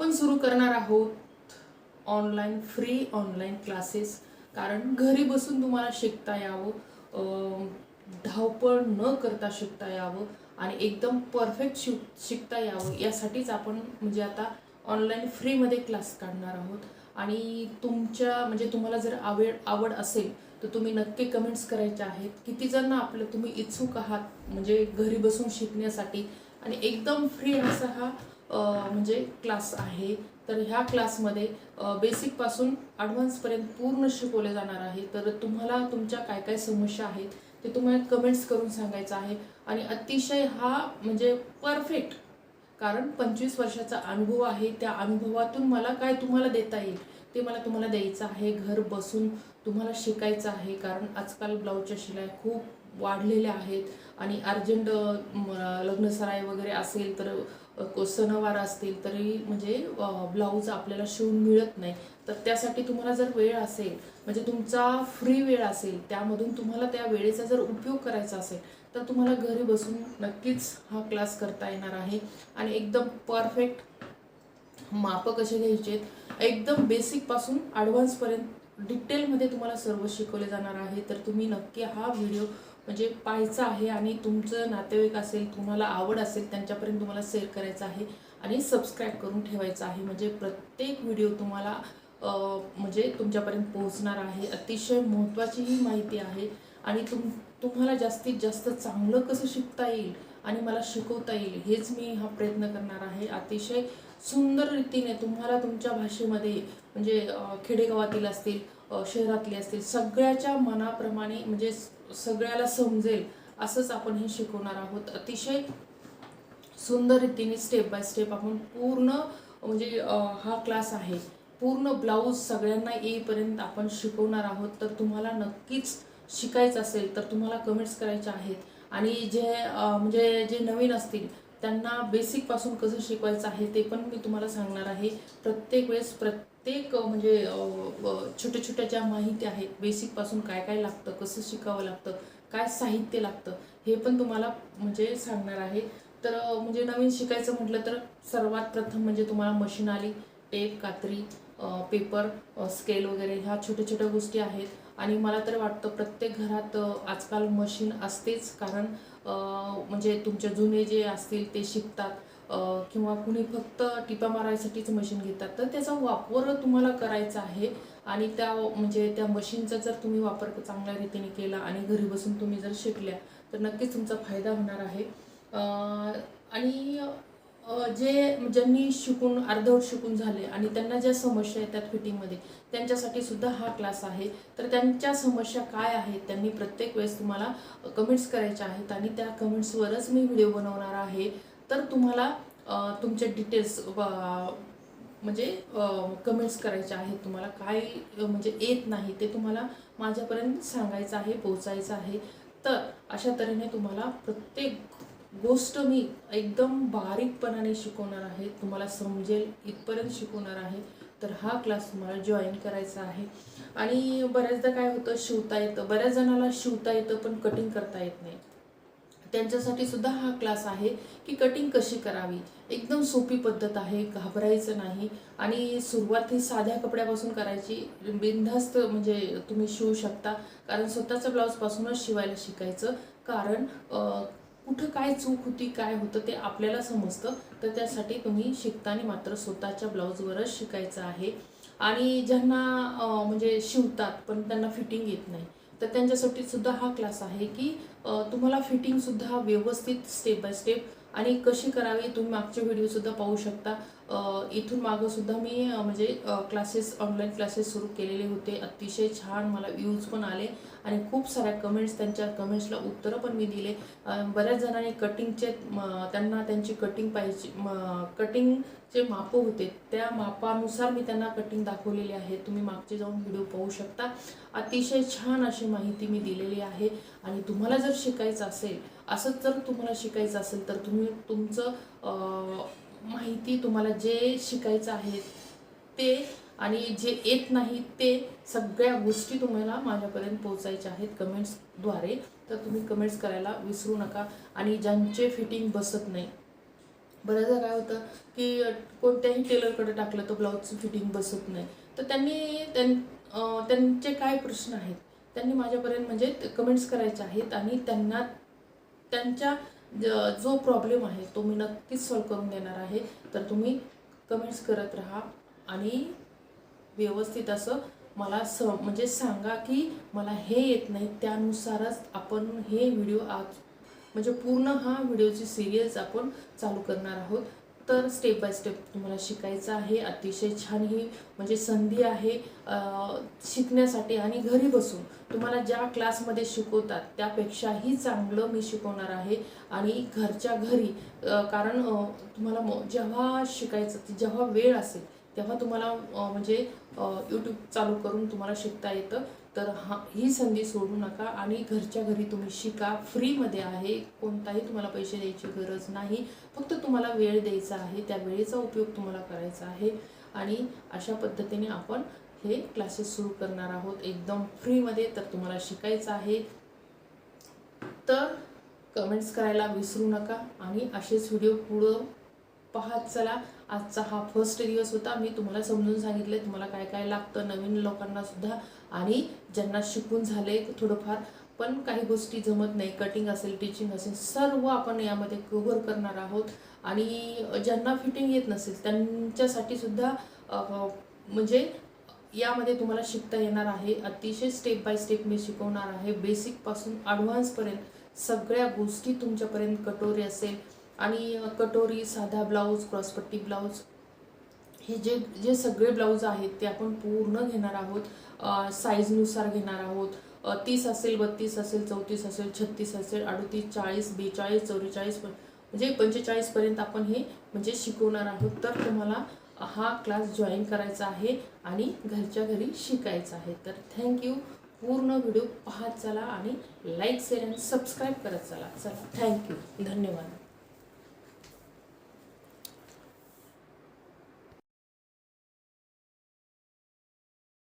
आपण सुरू करणार आहोत ऑनलाईन फ्री ऑनलाईन क्लासेस कारण घरी बसून तुम्हाला शिकता यावं. धावपळ न करता शिकता यावं आणि एकदम परफेक्ट शिक शिकता यावं. यासाठीच आपण म्हणजे आता ऑनलाईन फ्रीमध्ये क्लास काढणार आहोत. आणि तुमच्या म्हणजे तुम्हाला जर आवड आवड असेल तर तुम्ही नक्की कमेंट्स करायचे आहेत. किती जण आपलं तुम्ही इच्छुक आहात म्हणजे घरी बसून शिकण्यासाठी आणि एकदम फ्री असा हा म्हणजे क्लास आहे. तर ह्या क्लासमध्ये बेसिकपासून ॲडव्हान्सपर्यंत पूर्ण शिकवले जाणार आहे. तर तुम्हाला तुमच्या काय काय समस्या आहेत ते तुम्हाला कमेंट्स करून सांगायचं आहे. आणि अतिशय हा म्हणजे परफेक्ट कारण पंचवीस वर्षाचा अनुभव आहे. त्या अनुभवातून मला काय तुम्हाला देता येईल? ते मला तुम्हाला द्यायचं आहे घर बसून तुम्हाला शिकायचं आहे. कारण आजकाल ब्लाऊजच्या शिलाई खूप वाढलेल्या आहेत. आणि अर्जंट लग्नसराय वगैरे असेल तर को- सणवार असतील तरी म्हणजे ब्लाऊज आपल्याला शिवून मिळत नाही. तर त्यासाठी तुम्हाला जर वेळ असेल म्हणजे तुमचा फ्री वेळ असेल त्यामधून तुम्हाला त्या वेळेचा जर उपयोग करायचा असेल तर तुम्हाला घरी बसून नक्कीच हा क्लास करता येणार आहे. आणि एकदम परफेक्ट मापं कसे घ्यायचे एकदम बेसिकपासून ॲडव्हान्सपर्यंत डिटेलमध्ये तुम्हाला सर्व शिकवले जाणार आहे. तर तुम्ही नक्की हा व्हिडिओ म्हणजे पाहायचा आहे आणि तुमचं नातेवाईक असेल तुम्हाला आवड असेल त्यांच्यापर्यंत तुम्हाला शेअर करायचं आहे आणि सबस्क्राईब करून ठेवायचं आहे. म्हणजे प्रत्येक व्हिडिओ तुम्हाला म्हणजे तुमच्यापर्यंत पोहोचणार आहे. अतिशय महत्त्वाची ही माहिती आहे आणि तुम तुम्हाला जास्तीत जास्त चांगलं कसं शिकता येईल आणि मला शिकवता येईल हेच मी हा प्रयत्न करणार आहे. अतिशय सुंदर रीतीने तुम्हाला तुमच्या भाषेमध्ये म्हणजे खेडेगावातील असतील शहरातले असतील सगळ्याच्या मनाप्रमाणे म्हणजे सगळ्याला समजेल असंच आपण हे शिकवणार आहोत. अतिशय सुंदर रीतीने स्टेप बाय स्टेप आपण पूर्ण म्हणजे हा क्लास आहे. पूर्ण ब्लाऊज सगळ्यांना येईपर्यंत आपण शिकवणार आहोत. तर तुम्हाला नक्कीच शिकायचं असेल तर तुम्हाला कमेंट्स करायचे आहेत. आणि जे म्हणजे जे नवीन असतील त्यांना बेसिकपासून कसं शिकवायचं आहे ते पण मी तुम्हाला सांगणार आहे. प्रत्येक वेळेस प्रत्येक म्हणजे छोट्या छोट्या ज्या माहिती आहेत बेसिकपासून काय काय लागतं कसं शिकावं लागतं काय साहित्य लागतं हे पण तुम्हाला म्हणजे सांगणार आहे. तर म्हणजे नवीन शिकायचं म्हटलं तर सर्वात प्रथम म्हणजे तुम्हाला मशीन आली टेप कात्री पेपर स्केल वगैरे ह्या छोट्या छोट्या गोष्टी आहेत. आणि मला तर वाटतं प्रत्येक घरात आजकाल मशीन असतेच. कारण म्हणजे तुमचे जुने जे असतील ते शिकतात. किंवा कुणी फक्त टिपा मारायसाठीच मशीन घेतात. तर त्याचा वापर तुम्हाला करायचा आहे. आणि त्या म्हणजे त्या मशीनचा जर तुम्ही वापर चांगल्या रीतीने केला आणि घरी बसून तुम्ही जर शिकल्या तर नक्कीच तुमचा फायदा होणार आहे. आणि जे ज्यांनी शिकून अर्धवट शिकून झाले आणि त्यांना ज्या समस्या येतात फिटिंगमध्ये त्यांच्यासाठी सुद्धा हा क्लास आहे. तर त्यांच्या समस्या काय आहेत त्यांनी प्रत्येक वेळेस तुम्हाला कमेंट्स करायच्या आहेत आणि त्या कमेंट्सवरच मी व्हिडिओ बनवणार आहे. तर तुम्हाला तुमचे डिटेल्स म्हणजे कमेंट्स करायचे आहेत. तुम्हाला काय म्हणजे येत नाही ते तुम्हाला माझ्यापर्यंत सांगायचं आहे पोचायचं आहे. तर अशा तऱ्हेने तुम्हाला प्रत्येक गोष्ट मी एकदम बारीकपणाने शिकवणार आहे तुम्हाला समजेल इथपर्यंत शिकवणार आहे. तर हा क्लास तुम्हाला जॉईन करायचा आहे. आणि बऱ्याचदा काय होतं शिवता येतं. बऱ्याच जणाला शिवता येतं पण कटिंग करता येत नाही. त्यांच्यासाठी सुद्धा हा क्लास आहे की कटिंग कशी करावी. एकदम सोपी पद्धत आहे घाबरायचं नाही. आणि सुरुवात ही साध्या कपड्यापासून करायची. बिनधास्त म्हणजे तुम्ही शिवू शकता. कारण स्वतःचा ब्लाऊजपासूनच शिवायला शिकायचं. कारण कुठं काय चूक होती काय होतं ते आपल्याला समजतं. तर त्यासाठी तुम्ही शिकताना मात्र स्वतःच्या ब्लाऊजवरच शिकायचं आहे. आणि ज्यांना म्हणजे शिवतात पण त्यांना फिटिंग येत नाही तर त्यांच्यासाठी सुद्धा हा क्लास आहे की तुम्हाला फिटिंगसुद्धा व्यवस्थित स्टेप बाय स्टेप आणि कशी करावी तुम्ही मागचे व्हिडिओसुद्धा पाहू शकता. इथून मागं सुद्धा मी म्हणजे क्लासेस ऑनलाईन क्लासेस सुरू केलेले होते. अतिशय छान मला व्ह्यूज पण आले आणि खूप साऱ्या कमेंट्स त्यांच्या कमेंट्सला उत्तरं पण मी दिले. बऱ्याच जणांनी कटिंगचे त्यांना त्यांची कटिंग पाहिजे कटिंगचे मापं होते. त्या मापानुसार मी त्यांना कटिंग दाखवलेली आहे. तुम्ही मागचे जाऊन व्हिडिओ पाहू शकता. अतिशय छान अशी माहिती मी दिलेली आहे आणि तुम्हाला जर शिकायचं असेल असंच जर तुम्हाला शिकायचं असेल तर तुम्ही तुमचं माहिती तुम्हाला जे शिकायचं आहे ते आणि जे येत नाही ते सगळ्या गोष्टी तुम्हाला माझ्यापर्यंत पोहोचायच्या आहेत कमेंट्सद्वारे तर तुम्ही कमेंट्स करायला विसरू नका आणि ज्यांचे फिटिंग बसत नाही. बऱ्याचदा काय होतं की कोणत्याही टेलरकडे टाकलं तर ब्लाऊजचं फिटिंग बसत नाही. तर त्यांनी त्यां त्यांचे काय प्रश्न आहेत? त्यांनी माझ्यापर्यंत म्हणजे कमेंट्स करायचे आहेत आणि त्यांना त्यांच्या ज- जो प्रॉब्लेम आहे तो मी नक्कीच सॉल्व करून देणार आहे. तर तुम्ही कमेंट्स करत राहा आणि व्यवस्थित असं मला स म्हणजे सांगा की मला हे येत नाही त्यानुसारच आपण हे व्हिडिओ आज म्हणजे पूर्ण हा व्हिडिओची सिरियल्स आपण चालू करणार आहोत. तर स्टेप बाय स्टेप तुम्हाला शिकायचं आहे. अतिशय छान ही म्हणजे संधी आहे शिकण्यासाठी आणि घरी बसून. तुम्हाला ज्या क्लासमध्ये शिकवतात त्यापेक्षाही चांगलं मी शिकवणार आहे. आणि घरच्या घरी कारण तुम्हाला जेव्हा शिकायचं जेव्हा वेळ असेल तेव्हा तुम्हाला म्हणजे यूट्यूब चालू करून तुम्हाला शिकता येतं. तर हा ही संधी सोडू नका आणि घरच्या घरी तुम्ही शिका. फ्रीमध्ये आहे कोणताही तुम्हाला पैसे द्यायची गरज नाही. फक्त तुम्हाला वेळ द्यायचा आहे त्या वेळेचा उपयोग तुम्हाला करायचा आहे. आणि अशा पद्धतीने आपण हे क्लासेस सुरू करणार आहोत. एकदम फ्रीमध्ये तर तुम्हाला शिकायचं आहे. तर कमेंट्स करायला विसरू नका आणि असेच व्हिडिओ पुढं पाहत चला. आजचा हा फर्स्ट दिवस होता. मी तुम्हाला समजून सांगितले तुम्हाला काय काय लागतं नवीन लोकांना सुद्धा. आणि ज्यांना शिकून झाले थोडंफार पण काही गोष्टी जमत नाही. कटिंग असेल टीचिंग असेल सर्व आपण यामध्ये कव्हर करणार आहोत. आणि ज्यांना फिटिंग येत नसेल त्यांच्यासाठी सुद्धा म्हणजे यामध्ये तुम्हाला शिकता येणार आहे. अतिशय स्टेप बाय स्टेप मी शिकवणार आहे. बेसिकपासून ॲडव्हान्सपर्यंत सगळ्या गोष्टी तुमच्यापर्यंत कटोरी असेल. आणि कटोरी साधा ब्लाऊज क्रॉसपट्टी ब्लाऊज हे जे जे सगळे ब्लाऊज आहेत ते आपण पूर्ण घेणार आहोत. साईजनुसार घेणार आहोत. तीस असेल बत्तीस असेल चौतीस असेल छत्तीस असेल अडतीस चाळीस बेचाळीस चौवेचाळीस म्हणजे पंचेचाळीसपर्यंत आपण हे म्हणजे शिकवणार आहोत. तर तुम्हाला हा क्लास जॉईन करायचा आहे आणि घरच्या घरी शिकायचं आहे. तर थँक्यू पूर्ण व्हिडिओ पाहत चला आणि लाईक शेअर आणि सबस्क्राईब करत चला. चला थँक्यू धन्यवाद.